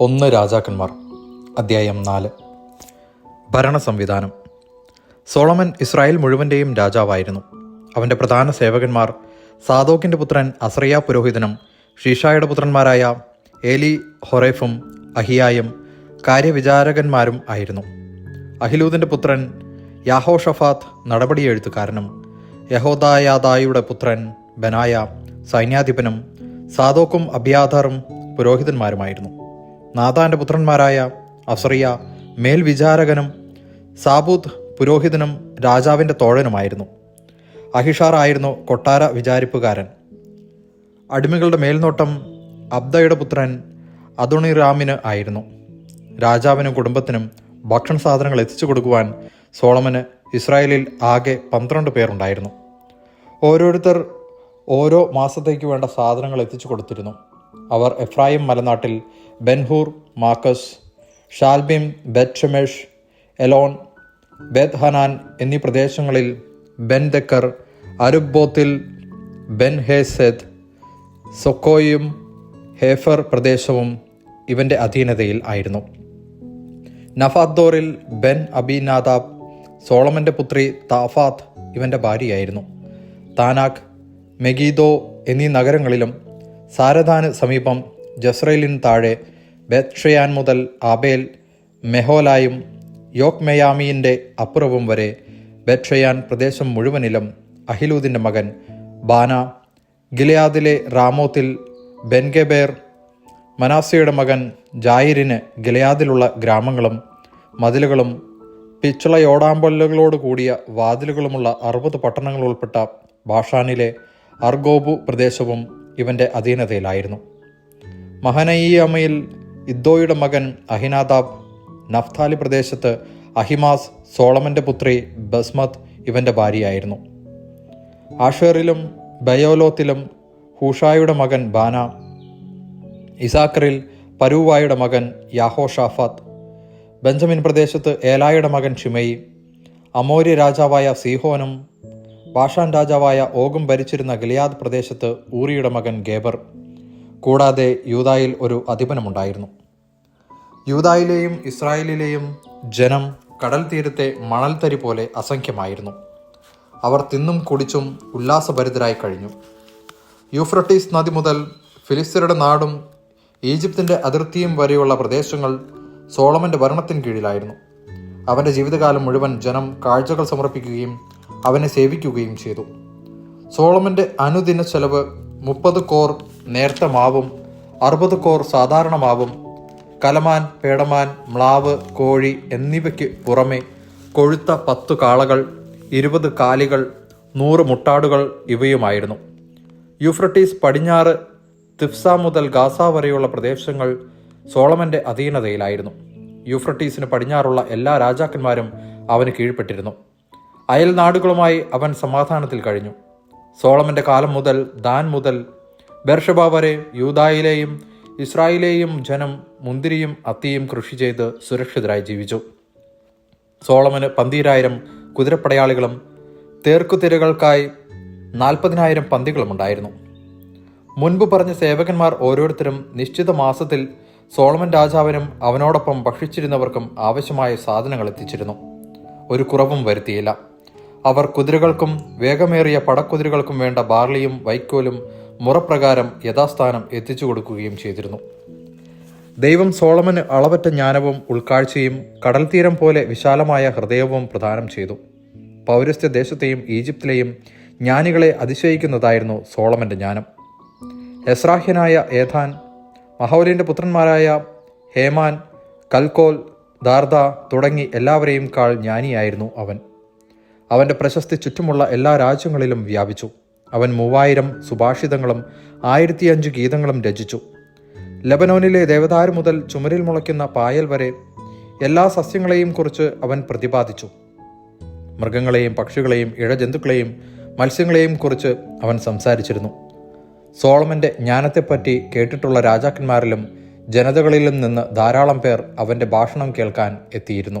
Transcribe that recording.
ഒന്ന് രാജാക്കന്മാർ അദ്ധ്യായം നാല്. ഭരണ സംവിധാനം. സോളമൻ ഇസ്രായേൽ മുഴുവന്റെയും രാജാവായിരുന്നു. അവന്റെ പ്രധാന സേവകന്മാർ സാദോക്കിന്റെ പുത്രൻ അസ്രയ പുരോഹിതനും ഷീഷായുടെ പുത്രന്മാരായ ഏലി ഹൊറേഫും അഹിയായും കാര്യവിചാരകന്മാരും ആയിരുന്നു. അഹിലൂദിന്റെ പുത്രൻ യാഹോഷഫാത്ത് നടപടി എഴുത്തുകാരനും യഹോദായാദായുടെ പുത്രൻ ബനായ സൈന്യാധിപനും സാദോക്കും അബിയാദറും പുരോഹിതന്മാരുമായിരുന്നു. നാഥാന്റെ പുത്രന്മാരായ അസറിയ മേൽവിചാരകനും സാബൂത്ത് പുരോഹിതനും രാജാവിന്റെ തോഴനുമായിരുന്നു. അഹിഷാറായിരുന്നു കൊട്ടാര വിചാരിപ്പുകാരൻ. അടിമകളുടെ മേൽനോട്ടം അബ്ദയുടെ പുത്രൻ അദുണിറാമിന് ആയിരുന്നു. രാജാവിനും കുടുംബത്തിനും ഭക്ഷണ സാധനങ്ങൾ എത്തിച്ചു കൊടുക്കുവാൻ സോളമന് ഇസ്രായേലിൽ ആകെ പന്ത്രണ്ട് പേരുണ്ടായിരുന്നു. ഓരോരുത്തർ ഓരോ മാസത്തേക്ക് വേണ്ട സാധനങ്ങൾ എത്തിച്ചു കൊടുത്തിരുന്നു. അവർ Ephraim മലനാട്ടിൽ Benhur Makaz Shaalbim Beth Elon Beth Hanan എന്നീ പ്രദേശങ്ങളിൽ ബെൻ ദക്കർ അരുബോത്തിൽ ബെൻ ഹേസെദ് സൊക്കോയും ഹേഫർ പ്രദേശവും ഇവന്റെ അധീനതയിൽ ആയിരുന്നു. നഫാദ്ദോറിൽ ബെൻ അബിനാദാബ് സോളമന്റെ പുത്രി താഫാത്ത് ഇവന്റെ ഭാര്യയായിരുന്നു. താനാഖ് മെഗീദോ എന്നീ നഗരങ്ങളിലും സാരദാന് സമീപം ജസ്രൈലിന് താഴെ ബെത്ഷയാൻ മുതൽ ആബേൽ മെഹോലായും യോക് മെയാമിയിന്റെ അപ്പുറവും വരെ ബെത്ഷയാൻ പ്രദേശം മുഴുവനിലും അഹിലൂദിന്റെ മകൻ ബാന ഗിലയാദിലെ റാമോത്തിൽ ബെൻഗബേർ മനാസയുടെ മകൻ ജായിരിന് ഗിലയാദിലുള്ള ഗ്രാമങ്ങളും മതിലുകളും പിച്ചുളയോടാമ്പല്ലുകളോട് കൂടിയ വാതിലുകളുമുള്ള അറുപത് പട്ടണങ്ങൾ ഉൾപ്പെട്ട ബാഷാനിലെ അർഗോബു പ്രദേശവും ഇവന്റെ അധീനതയിലായിരുന്നു. മഹനയ്യമ്മയിൽ ഇദ്ദോയുടെ മകൻ അഹിനാദാബ് നഫ്താലി പ്രദേശത്ത് അഹിമാസ് സോളമന്റെ പുത്രി ബസ്മത് ഇവന്റെ ഭാര്യയായിരുന്നു. ആഷേറിലും ബയോലോത്തിലും ഹൂഷായുടെ മകൻ ബാന ഇസാക്കറിൽ പരുവായുടെ മകൻ യാഹോ ഷാഫാത്ത് ബെഞ്ചമിൻ പ്രദേശത്ത് ഏലായുടെ മകൻ ഷിമയി അമോര്യ രാജാവായ സീഹോനും ബാഷാൻ രാജാവായ ഓഗം ഭരിച്ചിരുന്ന ഗിലിയാദ് പ്രദേശത്ത് ഊറിയുടെ മകൻ ഗേബർ. കൂടാതെ യൂതായിൽ ഒരു അധിപനമുണ്ടായിരുന്നു. യൂതായിലെയും ഇസ്രായേലിലെയും ജനം കടൽ തീരത്തെ മണൽത്തരി പോലെ അസംഖ്യമായിരുന്നു. അവർ തിന്നും കുടിച്ചും ഉല്ലാസഭരിതരായി കഴിഞ്ഞു. യൂഫ്രട്ടീസ് നദി മുതൽ ഫിലിസ്തീനയുടെ നാടും ഈജിപ്തിന്റെ അതിർത്തിയും വരെയുള്ള പ്രദേശങ്ങൾ സോളമന്റെ ഭരണത്തിന് കീഴിലായിരുന്നു. അവന്റെ ജീവിതകാലം മുഴുവൻ ജനം കാഴ്ചകൾ സമർപ്പിക്കുകയും അവനെ സേവിക്കുകയും ചെയ്തു. സോളമന്റെ അനുദിന ചെലവ് മുപ്പത് കോർ നേർത്ത മാവും അറുപത് കോർ സാധാരണ മാവും കലമാൻ പേടമാൻ മ്ലാവ് കോഴി എന്നിവയ്ക്ക് പുറമെ കൊഴുത്ത പത്തു കാളകൾ ഇരുപത് കാലികൾ നൂറ് മുട്ടാടുകൾ ഇവയുമായിരുന്നു. യൂഫ്രട്ടീസ് പടിഞ്ഞാറ് തിഫ്സ മുതൽ ഗാസ വരെയുള്ള പ്രദേശങ്ങൾ സോളമന്റെ അധീനതയിലായിരുന്നു. യൂഫ്രട്ടീസിന് പടിഞ്ഞാറുള്ള എല്ലാ രാജാക്കന്മാരും അവന് കീഴ്പ്പെട്ടിരുന്നു. അയൽ നാടുകളുമായി അവൻ സമാധാനത്തിൽ കഴിഞ്ഞു. സോളമന്റെ കാലം മുതൽ ദാൻ മുതൽ ബെർഷബ വരെ യൂതായിലെയും ഇസ്രായേലെയും ജനം മുന്തിരിയും അത്തിയും കൃഷി ചെയ്ത് സുരക്ഷിതരായി ജീവിച്ചു. സോളമന് പന്തീരായിരം കുതിരപ്പടയാളികളും തേർക്കുതിരകൾക്കായി നാൽപ്പതിനായിരം പന്തികളും ഉണ്ടായിരുന്നു. മുൻപ് പറഞ്ഞ സേവകന്മാർ ഓരോരുത്തരും നിശ്ചിത മാസത്തിൽ സോളമൻ രാജാവിനും അവനോടൊപ്പം ഭക്ഷിച്ചിരുന്നവർക്കും ആവശ്യമായ സാധനങ്ങൾ എത്തിച്ചിരുന്നു. ഒരു കുറവും വരുത്തിയില്ല. അവർ കുതിരകൾക്കും വേഗമേറിയ പടക്കുതിരകൾക്കും വേണ്ട ബാർലിയും വൈക്കോലും മുറപ്രകാരം യഥാസ്ഥാനം എത്തിച്ചു കൊടുക്കുകയും ചെയ്തിരുന്നു. ദൈവം സോളമന് അളവറ്റ ജ്ഞാനവും ഉൾക്കാഴ്ചയും കടൽത്തീരം തീരം പോലെ വിശാലമായ ഹൃദയവും പ്രദാനം ചെയ്തു. പൗരസ്ത്യ ദേശത്തെയും ഈജിപ്തിലെയും ജ്ഞാനികളെ അതിശയിക്കുന്നതായിരുന്നു സോളമന്റെ ജ്ഞാനം. എസ്രാഹ്യനായ ഏഥാൻ മഹോലിന്റെ പുത്രന്മാരായ ഹേമാൻ കൽക്കോൽ ദാർദ തുടങ്ങി എല്ലാവരെയും കാൾ ജ്ഞാനിയായിരുന്നു അവൻ. അവന്റെ പ്രശസ്തി ചുറ്റുമുള്ള എല്ലാ രാജ്യങ്ങളിലും വ്യാപിച്ചു. അവൻ മൂവായിരം സുഭാഷിതങ്ങളും ആയിരത്തിയഞ്ച് ഗീതങ്ങളും രചിച്ചു. ലബനോനിലെ ദേവദാരു മുതൽ ചുമരിൽ മുളയ്ക്കുന്ന പായൽ വരെ എല്ലാ സസ്യങ്ങളെയും കുറിച്ച് അവൻ പ്രതിപാദിച്ചു. മൃഗങ്ങളെയും പക്ഷികളെയും ഇഴജന്തുക്കളെയും മത്സ്യങ്ങളെയും കുറിച്ച് അവൻ സംസാരിച്ചിരുന്നു. സോളമന്റെ ജ്ഞാനത്തെപ്പറ്റി കേട്ടിട്ടുള്ള രാജാക്കന്മാരിലും ജനതകളിലും നിന്ന് ധാരാളം പേർ അവന്റെ ഭാഷണം കേൾക്കാൻ എത്തിയിരുന്നു.